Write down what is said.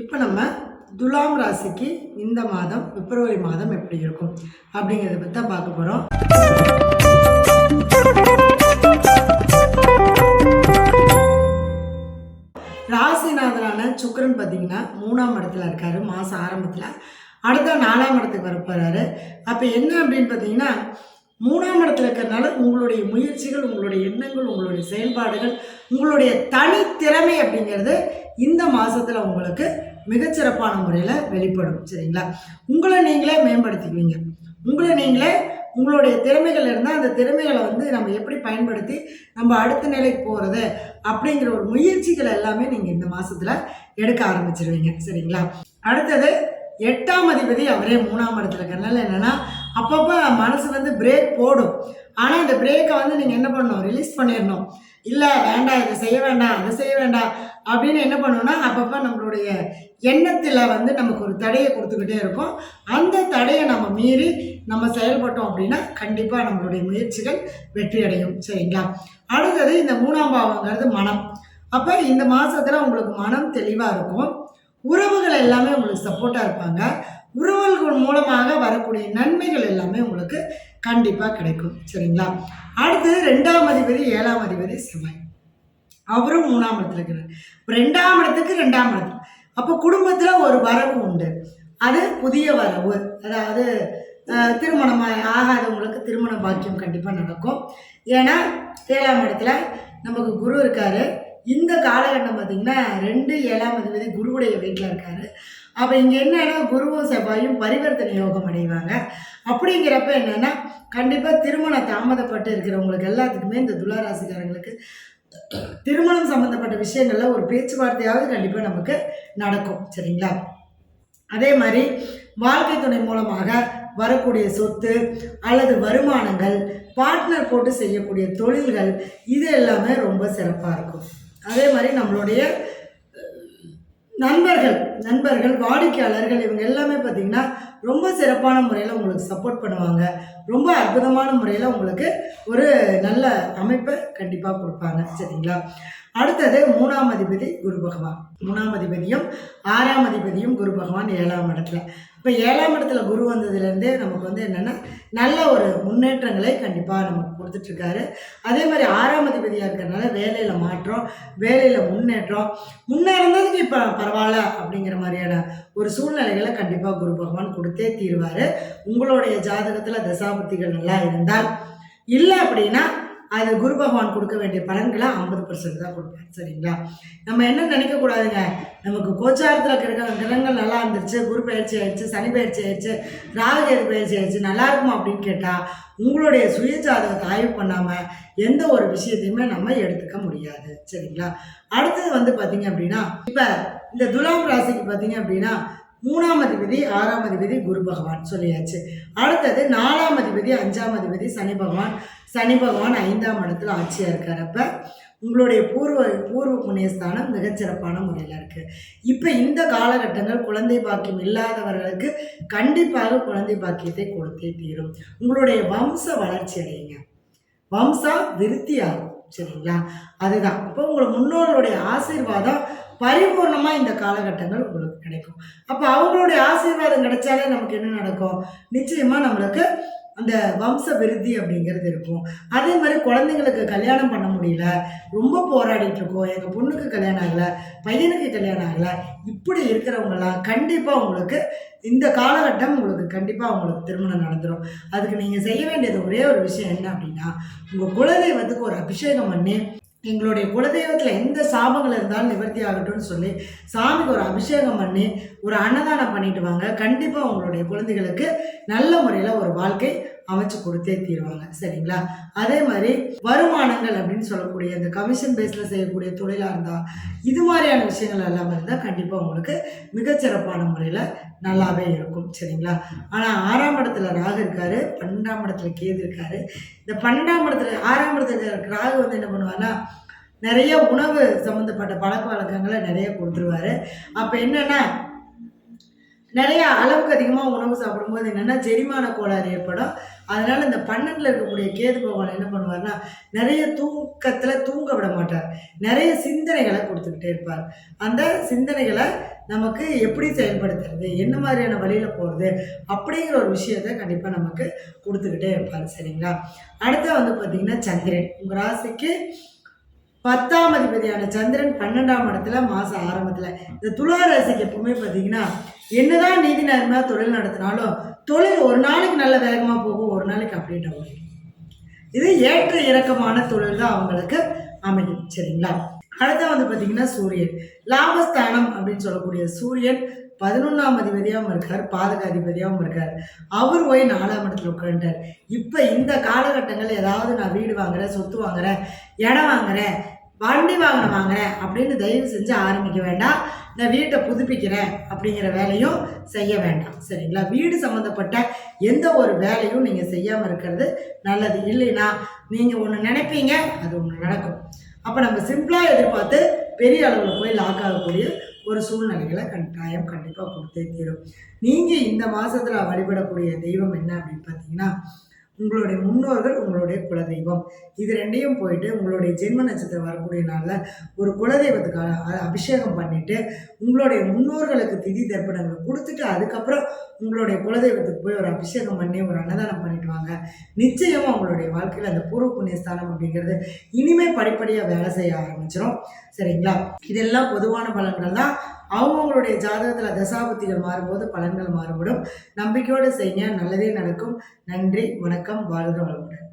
இப்போ நம்ம துலாம் ராசிக்கு இந்த மாதம் பிப்ரவரி மாதம் எப்படி இருக்கும்? அப்படிங்கிறத பற்றி தான் பார்க்க போகிறோம் ராசிநாதனான சுக்கரன் பார்த்தீங்கன்னா மூணாம் இடத்துல இருக்காரு மாதம் ஆரம்பத்தில். அடுத்த நாலாம் இடத்துக்கு வர போகிறாரு அப்போ என்ன அப்படின்னு பார்த்தீங்கன்னா மூணாம் இடத்துல இருக்கிறதுனால உங்களுடைய முயற்சிகள் உங்களுடைய எண்ணங்கள் உங்களுடைய செயல்பாடுகள் உங்களுடைய தனித்திறமை அப்படிங்கிறது இந்த மாதத்தில் உங்களுக்கு மிகச்சிறப்பான முறையில் வெளிப்படும் சரிங்களா? உங்களை நீங்களே மேம்படுத்திக்குவீங்க. உங்களை நீங்களே உங்களுடைய திறமைகள் இருந்தால் அந்த திறமைகளை வந்து நம்ம எப்படி பயன்படுத்தி நம்ம அடுத்த நிலைக்கு போகிறது அப்படிங்கிற ஒரு முயற்சிகள் எல்லாமே நீங்கள் இந்த மாதத்தில் எடுக்க ஆரம்பிச்சிருவீங்க சரிங்களா? அடுத்தது எட்டாம் அதிபதி அவரே மூணாம் இடத்துல இருக்கிறனால என்னென்னா அப்பப்போ மனசு வந்து பிரேக் போடும். ஆனால் இந்த பிரேக்கை வந்து நீங்கள் என்ன பண்ணணும்? ரிலீஸ் பண்ணிடணும். இல்லை வேண்டாம் இதை செய்ய வேண்டாம் அதை செய்ய வேண்டாம் அப்படின்னு என்ன பண்ணணும்னா அப்பப்போ நம்மளுடைய எண்ணத்தில் வந்து நமக்கு ஒரு தடையை கொடுத்துக்கிட்டே இருக்கும். அந்த தடையை நம்ம மீறி நம்ம செயல்பட்டோம் அப்படின்னா கண்டிப்பாக நம்மளுடைய முயற்சிகள் வெற்றி அடையும் சரிங்களா? அடுத்தது இந்த மூணாம் பாவங்கிறது மனம். அப்போ இந்த மாதத்தில் உங்களுக்கு மனம் தெளிவாக இருக்கும். உறவுகள் எல்லாமே உங்களுக்கு சப்போர்ட்டாக இருப்பாங்க. உறவுகள் மூலமாக வரக்கூடிய நன்மைகள் எல்லாமே உங்களுக்கு கண்டிப்பாக கிடைக்கும். சரிங்களா? அடுத்தது ரெண்டாம் அதிபதி ஏழாம் அதிபதி செவ்வாய். அவரும் மூணாம் இடத்துல இருக்கிறார். ரெண்டாம் இடத்துக்கு ரெண்டாம் இடத்துல. அப்போ குடும்பத்தில் ஒரு வரவு உண்டு. அது புதிய வரவு. அதாவது திருமணம் ஆகாதவங்களுக்கு திருமண பாக்கியம் கண்டிப்பாக நடக்கும். ஏன்னா ஏழாம் இடத்துல நமக்கு குரு இருக்காரு. இந்த காலகட்டம் பார்த்திங்கன்னா ரெண்டு ஏழாம் அதிபதி குருவுடைய வீட்டில் இருக்காரு. அப்போ இங்கே என்னன்னா குருவும் செவ்வாயும் பரிவர்த்தனை யோகம் அடைவாங்க. அப்படிங்கிறப்ப என்னென்னா கண்டிப்பாக திருமணம் தாமதப்பட்டு இருக்கிறவங்களுக்கு எல்லாத்துக்குமே இந்த துளாராசிக்காரங்களுக்கு திருமணம் சம்மந்தப்பட்ட விஷயங்கள்ல ஒரு பேச்சுவார்த்தையாவது கண்டிப்பாக நமக்கு நடக்கும். சரிங்களா? அதே மாதிரி வாழ்க்கை துணை மூலமாக வரக்கூடிய சொத்து அல்லது வருமானங்கள் பார்ட்னர் போட்டு செய்யக்கூடிய தொழில்கள் இது எல்லாமே ரொம்ப சிறப்பாக இருக்கும். அதே மாதிரி நம்மளுடைய நண்பர்கள் நண்பர்கள் வாடிக்கையாளர்கள் இவங்க எல்லாமே பார்த்தீங்கன்னா ரொம்ப சிறப்பான முறையில் உங்களுக்கு சப்போர்ட் பண்ணுவாங்க. ரொம்ப அற்புதமான முறையில் உங்களுக்கு ஒரு நல்ல அமைப்பை கண்டிப்பாக கொடுப்பாங்க. சரிங்களா? அடுத்தது மூணாம் அதிபதி குரு பகவான். மூணாம் அதிபதியும் ஆறாம் அதிபதியும் குரு பகவான் ஏழாம் இடத்துல. இப்போ ஏழாம் இடத்துல குரு வந்ததுலேருந்தே நமக்கு வந்து என்னென்னா நல்ல ஒரு முன்னேற்றங்களை கண்டிப்பாக நமக்கு கொடுத்துட்ருக்காரு. அதே மாதிரி ஆறாம் அதிபதியாக இருக்கிறனால வேலையில் மாற்றம் வேலையில் முன்னேற்றம் முன்னே இருந்ததுக்கு இப்போ பரவாயில்ல அப்படிங்கிற மாதிரியான ஒரு சூழ்நிலைகளை கண்டிப்பாக குரு பகவான் கொடுத்தே தீர்வார். உங்களுடைய ஜாதகத்தில் தசாபுத்திகள் நல்லா இருந்தால் இல்லை அப்படின்னா அது குரு பகவான் கொடுக்க வேண்டிய பலன்களை ஐம்பது பர்சன்ட் தான் கொடுப்பார். சரிங்களா? நம்ம என்ன நினைக்கக்கூடாதுங்க நமக்கு கோச்சாரத்தில் இருக்கிற கிரகங்கள் நல்லா இருந்துச்சு குரு பயிற்சி ஆயிடுச்சு சனி பயிற்சி ஆயிடுச்சு ராகுகேது பயிற்சி ஆயிடுச்சு நல்லா இருக்குமா அப்படின்னு கேட்டால் உங்களுடைய சுய ஜாதகத்தை ஆய்வு பண்ணாமல் எந்த ஒரு விஷயத்தையுமே நம்ம எடுத்துக்க முடியாது. சரிங்களா? அடுத்தது வந்து பார்த்தீங்க அப்படின்னா இப்போ இந்த துலாம் ராசிக்கு பார்த்தீங்க அப்படின்னா மூணாம் அதிபதி ஆறாம் அதிபதி குரு பகவான் சொல்லியாச்சு. அடுத்தது நாலாம் அதிபதி அஞ்சாம் அதிபதி சனி பகவான். சனி பகவான் ஐந்தாம் இடத்துல ஆட்சியாக இருக்கார். அப்போ உங்களுடைய பூர்வ பூர்வ புண்ணியஸ்தானம் மிகச்சிறப்பான முறையில் இருக்குது இப்போ இந்த காலகட்டங்கள் குழந்தை பாக்கியம் இல்லாதவர்களுக்கு கண்டிப்பாக குழந்தை பாக்கியத்தை கொடுத்தே தீரும். உங்களுடைய வம்ச வளர்ச்சி அடையுங்க. வம்சம் விருத்தியாகும் சரிங்களா? அதுதான். அப்போ உங்களை முன்னோர்களுடைய ஆசீர்வாதம் பரிபூர்ணமாக இந்த காலகட்டங்கள் உங்களுக்கு கிடைக்கும். அப்போ அவங்களுடைய ஆசீர்வாதம் கிடைச்சாலே நமக்கு என்ன நடக்கும்? நிச்சயமாக நம்மளுக்கு அந்த வம்ச விருத்தி அப்படிங்கிறது இருக்கும். அதே மாதிரி குழந்தைங்களுக்கு கல்யாணம் பண்ண முடியல ரொம்ப போராடிட்டு இருக்கோம். எங்கள் பொண்ணுக்கு கல்யாணம் ஆகலை பையனுக்கு கல்யாணம் ஆகலை. இப்படி இருக்கிறவங்களாம் கண்டிப்பாக உங்களுக்கு இந்த காலகட்டம் உங்களுக்கு கண்டிப்பாக உங்களுக்கு திருமணம் நடந்துடும் அதுக்கு நீங்கள் செய்ய வேண்டியது ஒரே ஒரு விஷயம் என்ன அப்படின்னா உங்கள் குலதெய்வத்துக்கு ஒரு அபிஷேகம் பண்ணி எங்களுடைய குலதெய்வத்தில் எந்த சாபங்கள் இருந்தாலும் நிவர்த்தி ஆகட்டும்னு சொல்லி சாமிக்கு ஒரு அபிஷேகம் பண்ணி ஒரு அன்னதானம் பண்ணிட்டு வாங்க. கண்டிப்பாக உங்களுடைய குழந்தைகளுக்கு நல்ல முறையில் ஒரு வாழ்க்கை அமைச்சு கொடுத்தே தீருவாங்க சரிங்களா? அதே மாதிரி வருமானங்கள் அப்படின்னு சொல்லக்கூடிய இந்த கமிஷன் பேஸில் செய்யக்கூடிய தொழிலாக இருந்தால் இது மாதிரியான விஷயங்கள் எல்லாமே இருந்தால் கண்டிப்பாக உங்களுக்கு மிகச்சிறப்பான முறையில் நல்லாவே இருக்கும் சரிங்களா? ஆனால் ஆறாம் இடத்துல ராகு இருக்காரு பன்னெண்டாம் இடத்துல கேது இருக்காரு. இந்த பன்னெண்டாம் இடத்துல ஆறாம் இடத்துல இருக்க ராகு வந்து என்ன பண்ணுவார்னா நிறைய உணவு சம்மந்தப்பட்ட பழக்க வழக்கங்களை நிறைய கொடுத்துருவாரு. அப்போ என்னென்னா நிறைய அளவுக்கு அதிகமாக உணவு சாப்பிடும்போது என்னென்னா செரிமான கோளாறு ஏற்படும். அதனால் இந்த பன்னெண்டில் இருக்கக்கூடிய கேது பகவான் என்ன பண்ணுவார்னா நிறைய தூக்கத்தில் தூங்க விட மாட்டார். நிறைய சிந்தனைகளை கொடுத்துக்கிட்டே இருப்பார். அந்த சிந்தனைகளை நமக்கு எப்படி செயல்படுத்துறது என்ன மாதிரியான வழியில் போகிறது அப்படிங்கிற ஒரு விஷயத்தை கண்டிப்பாக நமக்கு கொடுத்துக்கிட்டே இருப்பார். சரிங்களா? அடுத்து வந்து பார்த்திங்கன்னா சந்திரன். உங்கள் ராசிக்கு பத்தாம் அதிபதியான சந்திரன் பன்னெண்டாம் இடத்துல மாதம் ஆரம்பத்தில். இந்த துலா ராசிக்கு எப்பவுமே பார்த்திங்கன்னா என்னதான் நீதி நேர்மையாக தொழில் நடத்தினாலும் தொழில் ஒரு நாளைக்கு நல்ல வேகமாக போகும் ஒரு நாளைக்கு அப்படியே டவுன் இது ஏற்ற இறக்கமான தொழில் தான் அவங்களுக்கு அமையும் சரிங்களா? அடுத்த வந்து பார்த்தீங்கன்னா சூரியன். லாபஸ்தானம் அப்படின்னு சொல்லக்கூடிய சூரியன் பதினொன்றாம் அதிபதியாகவும் இருக்கார் பாதக அதிபதியாகவும் இருக்கார். அவர் போய் நாலாம் இடத்துல உட்காந்துட்டார் இப்போ இந்த காலகட்டங்கள் ஏதாவது நான் வீடு வாங்குறேன் சொத்து வாங்குறேன் இடம் வாங்குறேன் வண்டி வாங்கின வாங்குறேன் அப்படின்னு தயவு செஞ்சு ஆரம்பிக்க வேண்டாம். நான் வீட்டை புதுப்பிக்கிறேன் அப்படிங்கிற வேலையும் செய்ய வேண்டாம். சரிங்களா? வீடு சம்மந்தப்பட்ட எந்த ஒரு வேலையும் நீங்கள் செய்யாமல் இருக்கிறது நல்லது. இல்லைன்னா நீங்கள் ஒன்று நினைப்பீங்க அது ஒன்று நடக்கும். அப்போ நம்ம சிம்பிளாக எதிர்பார்த்து பெரிய அளவில் போய் லாக் ஆகக்கூடிய ஒரு சூழ்நிலைகளை கட்டாயம் கண்டிப்பாக கொடுத்தே தீரும். நீங்கள் இந்த மாதத்தில் வழிபடக்கூடிய தெய்வம் என்ன அப்படின்னு பார்த்தீங்கன்னா உங்களுடைய முன்னோர்கள் உங்களுடைய குலதெய்வம். இது ரெண்டையும் போயிட்டு உங்களுடைய ஜென்ம நட்சத்திரம் வரக்கூடிய நாளில் ஒரு குலதெய்வத்துக்காக அபிஷேகம் பண்ணிட்டு உங்களுடைய முன்னோர்களுக்கு திதி தர்ப்பணங்கள் கொடுத்துட்டு அதுக்கப்புறம் உங்களுடைய குலதெய்வத்துக்கு போய் ஒரு அபிஷேகம் பண்ணி ஒரு அன்னதானம் பண்ணிட்டு வாங்க. நிச்சயமாக உங்களுடைய வாழ்க்கையில் அந்த பூர்வ புண்ணிய ஸ்தானம் அப்படிங்கிறது இனிமே படிப்படியாக வேலை செய்ய ஆரம்பிச்சிடும் சரிங்களா? இதெல்லாம் பொதுவான பலன்கள் தான் அவங்கவுங்களுடைய ஜாதகத்தில் தசாபுத்திகள் மாறும்போது பலன்கள் மாறுபடும். நம்பிக்கையோடு செய்ய நல்லதே நடக்கும். நன்றி வணக்கம். வாழ்க வளமுடன்.